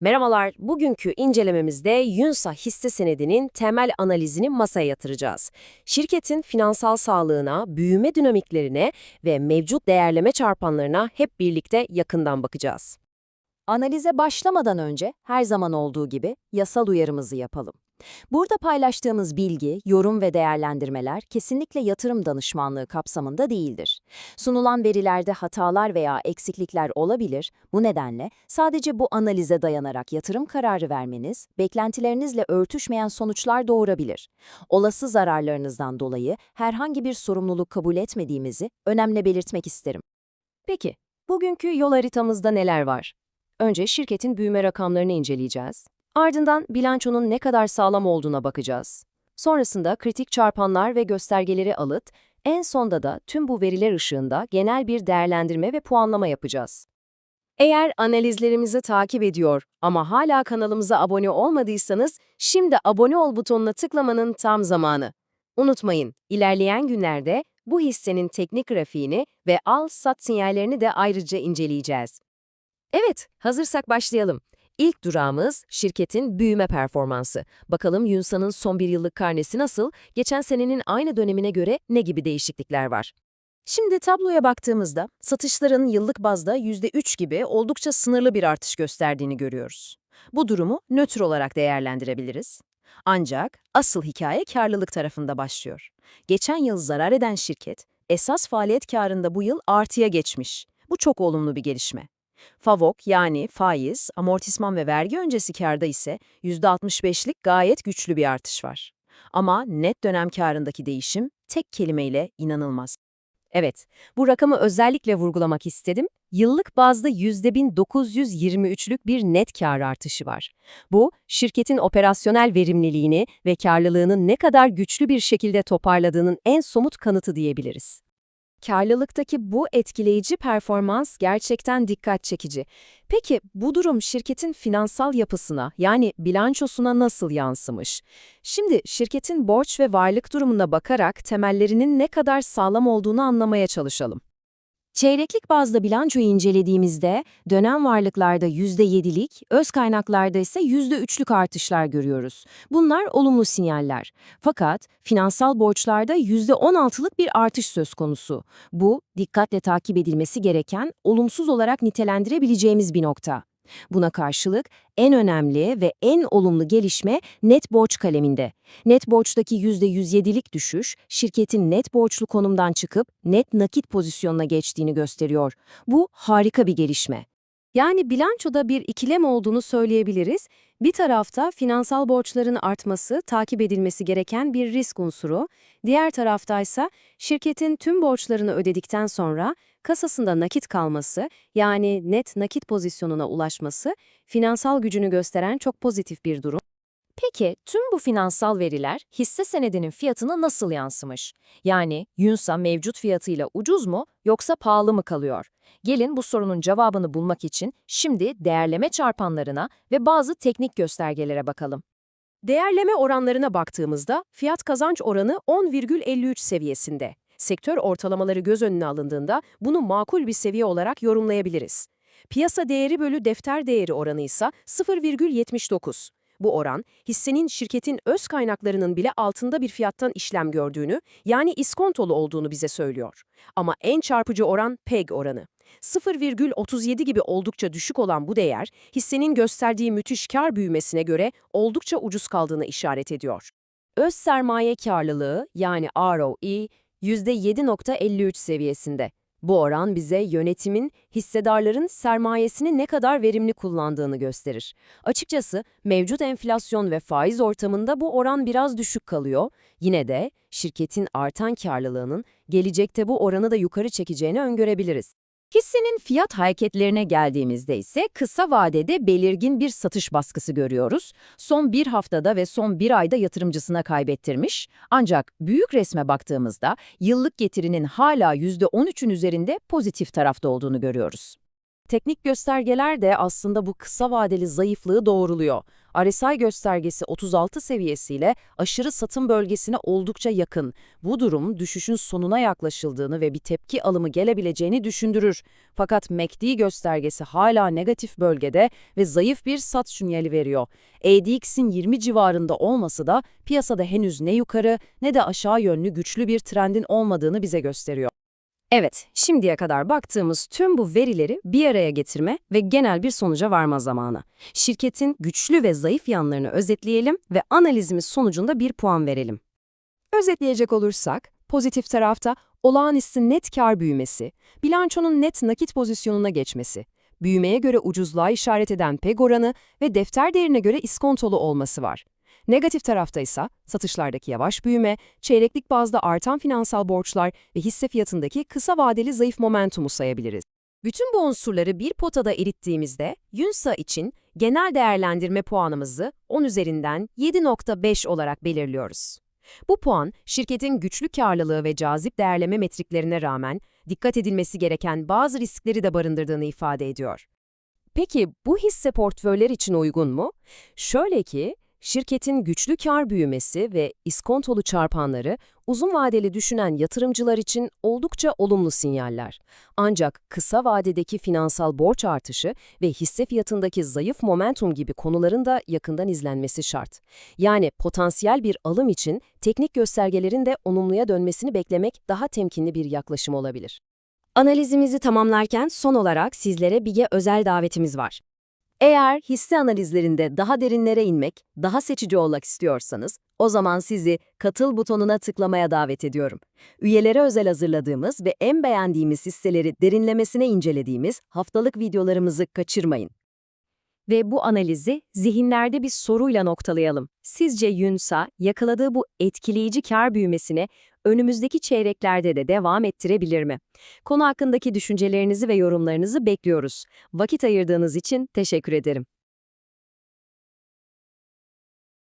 Merhabalar, bugünkü incelememizde Yunsa hisse senedinin temel analizini masaya yatıracağız. Şirketin finansal sağlığına, büyüme dinamiklerine ve mevcut değerleme çarpanlarına hep birlikte yakından bakacağız. Analize başlamadan önce her zaman olduğu gibi yasal uyarımızı yapalım. Burada paylaştığımız bilgi, yorum ve değerlendirmeler kesinlikle yatırım danışmanlığı kapsamında değildir. Sunulan verilerde hatalar veya eksiklikler olabilir. Bu nedenle sadece bu analize dayanarak yatırım kararı vermeniz, beklentilerinizle örtüşmeyen sonuçlar doğurabilir. Olası zararlarınızdan dolayı herhangi bir sorumluluk kabul etmediğimizi önemli belirtmek isterim. Peki, bugünkü yol haritamızda neler var? Önce şirketin büyüme rakamlarını inceleyeceğiz. Ardından bilançonun ne kadar sağlam olduğuna bakacağız. Sonrasında kritik çarpanlar ve göstergeleri alıp, en sonda da tüm bu veriler ışığında genel bir değerlendirme ve puanlama yapacağız. Eğer analizlerimizi takip ediyor ama hala kanalımıza abone olmadıysanız, şimdi abone ol butonuna tıklamanın tam zamanı. Unutmayın, ilerleyen günlerde bu hissenin teknik grafiğini ve al-sat sinyallerini de ayrıca inceleyeceğiz. Evet, hazırsak başlayalım. İlk durağımız şirketin büyüme performansı. Bakalım Yunsa'nın son bir yıllık karnesi nasıl, geçen senenin aynı dönemine göre ne gibi değişiklikler var? Şimdi tabloya baktığımızda satışların yıllık bazda %3 gibi oldukça sınırlı bir artış gösterdiğini görüyoruz. Bu durumu nötr olarak değerlendirebiliriz. Ancak asıl hikaye karlılık tarafında başlıyor. Geçen yıl zarar eden şirket, esas faaliyet karında bu yıl artıya geçmiş. Bu çok olumlu bir gelişme. FAVOK yani faiz, amortisman ve vergi öncesi karda ise %65'lik gayet güçlü bir artış var. Ama net dönem karındaki değişim tek kelimeyle inanılmaz. Evet, bu rakamı özellikle vurgulamak istedim. Yıllık bazda %1923'lük bir net kar artışı var. Bu, şirketin operasyonel verimliliğini ve karlılığını ne kadar güçlü bir şekilde toparladığının en somut kanıtı diyebiliriz. Karlılıktaki bu etkileyici performans gerçekten dikkat çekici. Peki bu durum şirketin finansal yapısına yani bilançosuna nasıl yansımış? Şimdi şirketin borç ve varlık durumuna bakarak temellerinin ne kadar sağlam olduğunu anlamaya çalışalım. Çeyreklik bazda bilançoyu incelediğimizde dönem varlıklarda %7'lik, öz kaynaklarda ise %3'lük artışlar görüyoruz. Bunlar olumlu sinyaller. Fakat finansal borçlarda %16'lık bir artış söz konusu. Bu, dikkatle takip edilmesi gereken, olumsuz olarak nitelendirebileceğimiz bir nokta. Buna karşılık en önemli ve en olumlu gelişme net borç kaleminde. Net borçtaki %107'lik düşüş, şirketin net borçlu konumdan çıkıp net nakit pozisyonuna geçtiğini gösteriyor. Bu harika bir gelişme. Yani bilançoda bir ikilem olduğunu söyleyebiliriz. Bir tarafta finansal borçların artması, takip edilmesi gereken bir risk unsuru. Diğer taraftaysa şirketin tüm borçlarını ödedikten sonra kasasında nakit kalması, yani net nakit pozisyonuna ulaşması, finansal gücünü gösteren çok pozitif bir durum. Peki tüm bu finansal veriler hisse senedinin fiyatına nasıl yansımış? Yani Yunsa mevcut fiyatıyla ucuz mu yoksa pahalı mı kalıyor? Gelin bu sorunun cevabını bulmak için şimdi değerleme çarpanlarına ve bazı teknik göstergelere bakalım. Değerleme oranlarına baktığımızda fiyat kazanç oranı 10,53 seviyesinde. Sektör ortalamaları göz önüne alındığında bunu makul bir seviye olarak yorumlayabiliriz. Piyasa değeri bölü defter değeri oranı ise 0,79. Bu oran, hissenin şirketin öz kaynaklarının bile altında bir fiyattan işlem gördüğünü, yani iskontolu olduğunu bize söylüyor. Ama en çarpıcı oran PEG oranı. 0,37 gibi oldukça düşük olan bu değer, hissenin gösterdiği müthiş kar büyümesine göre oldukça ucuz kaldığını işaret ediyor. Öz sermaye karlılığı yani ROE %7.53 seviyesinde. Bu oran bize yönetimin, hissedarların sermayesini ne kadar verimli kullandığını gösterir. Açıkçası mevcut enflasyon ve faiz ortamında bu oran biraz düşük kalıyor. Yine de şirketin artan karlılığının gelecekte bu oranı da yukarı çekeceğini öngörebiliriz. Hissenin fiyat hareketlerine geldiğimizde ise kısa vadede belirgin bir satış baskısı görüyoruz. Son bir haftada ve son bir ayda yatırımcısına kaybettirmiş. Ancak büyük resme baktığımızda yıllık getirinin hala %13'ün üzerinde pozitif tarafta olduğunu görüyoruz. Teknik göstergeler de aslında bu kısa vadeli zayıflığı doğruluyor. RSI göstergesi 36 seviyesiyle aşırı satım bölgesine oldukça yakın. Bu durum düşüşün sonuna yaklaşıldığını ve bir tepki alımı gelebileceğini düşündürür. Fakat MACD göstergesi hala negatif bölgede ve zayıf bir sat sinyali veriyor. ADX'in 20 civarında olması da piyasada henüz ne yukarı ne de aşağı yönlü güçlü bir trendin olmadığını bize gösteriyor. Evet, şimdiye kadar baktığımız tüm bu verileri bir araya getirme ve genel bir sonuca varma zamanı. Şirketin güçlü ve zayıf yanlarını özetleyelim ve analizimiz sonucunda bir puan verelim. Özetleyecek olursak, pozitif tarafta olağanüstü net kar büyümesi, bilançonun net nakit pozisyonuna geçmesi, büyümeye göre ucuzluğa işaret eden PEG oranı ve defter değerine göre iskontolu olması var. Negatif tarafta ise satışlardaki yavaş büyüme, çeyreklik bazda artan finansal borçlar ve hisse fiyatındaki kısa vadeli zayıf momentumu sayabiliriz. Bütün bu unsurları bir potada erittiğimizde Yunsa için genel değerlendirme puanımızı 10 üzerinden 7.5 olarak belirliyoruz. Bu puan, şirketin güçlü karlılığı ve cazip değerleme metriklerine rağmen dikkat edilmesi gereken bazı riskleri de barındırdığını ifade ediyor. Peki bu hisse portföyler için uygun mu? Şöyle ki, şirketin güçlü kar büyümesi ve iskontolu çarpanları uzun vadeli düşünen yatırımcılar için oldukça olumlu sinyaller. Ancak kısa vadedeki finansal borç artışı ve hisse fiyatındaki zayıf momentum gibi konuların da yakından izlenmesi şart. Yani potansiyel bir alım için teknik göstergelerin de olumluya dönmesini beklemek daha temkinli bir yaklaşım olabilir. Analizimizi tamamlarken son olarak sizlere bir özel davetimiz var. Eğer hisse analizlerinde daha derinlere inmek, daha seçici olmak istiyorsanız, o zaman sizi katıl butonuna tıklamaya davet ediyorum. Üyelere özel hazırladığımız ve en beğendiğimiz hisseleri derinlemesine incelediğimiz haftalık videolarımızı kaçırmayın. Ve bu analizi zihinlerde bir soruyla noktalayalım. Sizce Yunsa yakaladığı bu etkileyici kar büyümesine önümüzdeki çeyreklerde de devam ettirebilir mi? Konu hakkındaki düşüncelerinizi ve yorumlarınızı bekliyoruz. Vakit ayırdığınız için teşekkür ederim.